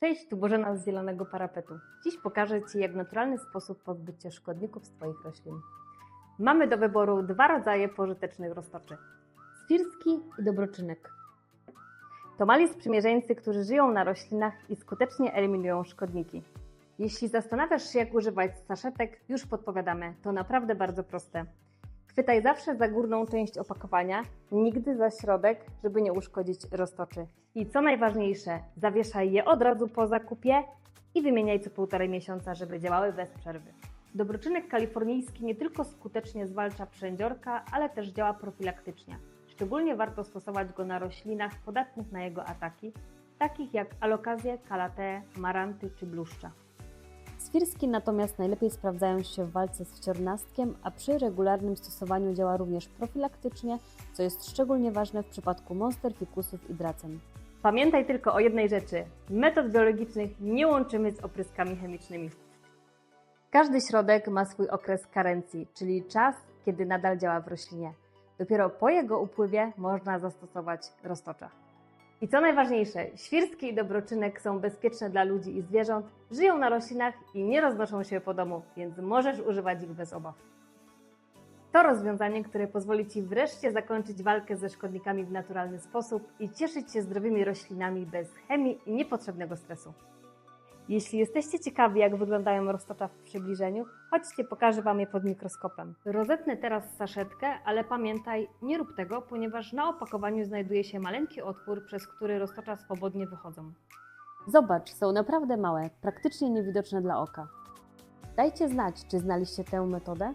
Cześć, tu Bożena z Zielonego Parapetu. Dziś pokażę Ci, jak naturalny sposób pozbyć się szkodników z Twoich roślin. Mamy do wyboru dwa rodzaje pożytecznych roztoczy. Swirski i dobroczynek. To mali sprzymierzeńcy, którzy żyją na roślinach i skutecznie eliminują szkodniki. Jeśli zastanawiasz się, jak używać saszetek, już podpowiadamy. To naprawdę bardzo proste. Chwytaj zawsze za górną część opakowania, nigdy za środek, żeby nie uszkodzić roztoczy. I co najważniejsze, zawieszaj je od razu po zakupie i wymieniaj co półtorej miesiąca, żeby działały bez przerwy. Dobroczynek kalifornijski nie tylko skutecznie zwalcza przędziorka, ale też działa profilaktycznie. Szczególnie warto stosować go na roślinach podatnych na jego ataki, takich jak alokazje, kalatee, maranty czy bluszcza. Swirski natomiast najlepiej sprawdzają się w walce z wciornastkiem, a przy regularnym stosowaniu działa również profilaktycznie, co jest szczególnie ważne w przypadku monster, fikusów i dracen. Pamiętaj tylko o jednej rzeczy: metod biologicznych nie łączymy z opryskami chemicznymi. Każdy środek ma swój okres karencji, czyli czas, kiedy nadal działa w roślinie. Dopiero po jego upływie można zastosować roztocza. I co najważniejsze, świrski i dobroczynek są bezpieczne dla ludzi i zwierząt, żyją na roślinach i nie roznoszą się po domu, więc możesz używać ich bez obaw. To rozwiązanie, które pozwoli Ci wreszcie zakończyć walkę ze szkodnikami w naturalny sposób i cieszyć się zdrowymi roślinami bez chemii i niepotrzebnego stresu. Jeśli jesteście ciekawi, jak wyglądają roztocza w przybliżeniu, chodźcie, pokażę Wam je pod mikroskopem. Rozetnę teraz saszetkę, ale pamiętaj, nie rób tego, ponieważ na opakowaniu znajduje się maleńki otwór, przez który roztocza swobodnie wychodzą. Zobacz, są naprawdę małe, praktycznie niewidoczne dla oka. Dajcie znać, czy znaliście tę metodę